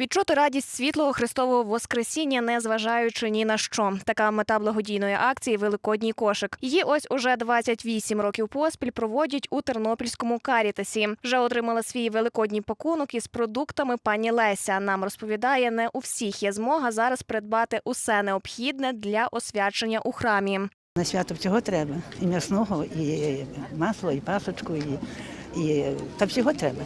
Відчути радість світлого Христового Воскресіння, не зважаючи ні на що. Така мета благодійної акції Великодній кошик. Її ось уже 28 років поспіль проводять у Тернопільському карітасі. Вже отримала свій великодній пакунок із продуктами пані Леся. Нам розповідає, не у всіх є змога зараз придбати усе необхідне для освячення у храмі. На свято всього треба. І м'ясного, і масло, і пасочку, і, і та всього треба.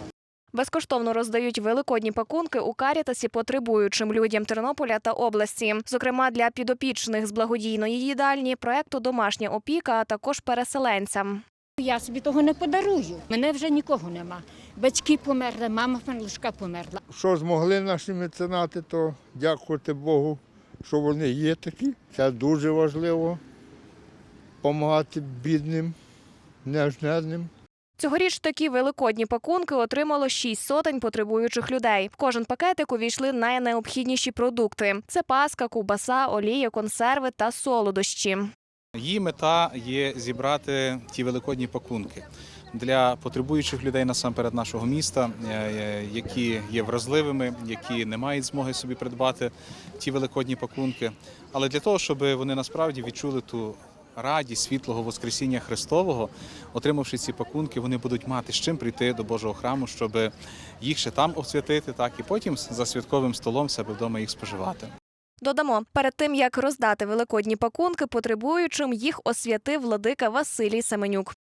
Безкоштовно роздають великодні пакунки у карітасі потребуючим людям Тернополя та області. Зокрема, для підопічних з благодійної їдальні, проекту Домашня опіка, а також переселенцям. Я собі того не подарую. Мене вже нікого нема. Батьки померли, мама Панлушка померла. Що змогли наші меценати, то дякувати Богу, що вони є такі. Це дуже важливо допомагати бідним, нежнедним. Цьогоріч такі великодні пакунки отримало шість сотень потребуючих людей. В кожен пакетик увійшли найнеобхідніші продукти: це паска, ковбаса, олія, консерви та солодощі. Її мета є зібрати ті великодні пакунки для потребуючих людей насамперед нашого міста, е, е, які є вразливими, які не мають змоги собі придбати ті великодні пакунки. Але для того, щоб вони насправді відчули ту радість світлого Воскресіння Христового, отримавши ці пакунки, вони будуть мати з чим прийти до Божого храму, щоб їх ще там освятити, так і потім за святковим столом себе вдома їх споживати. Додамо, перед тим як роздати великодні пакунки потребуючим, їх освятив владика Василій Семенюк.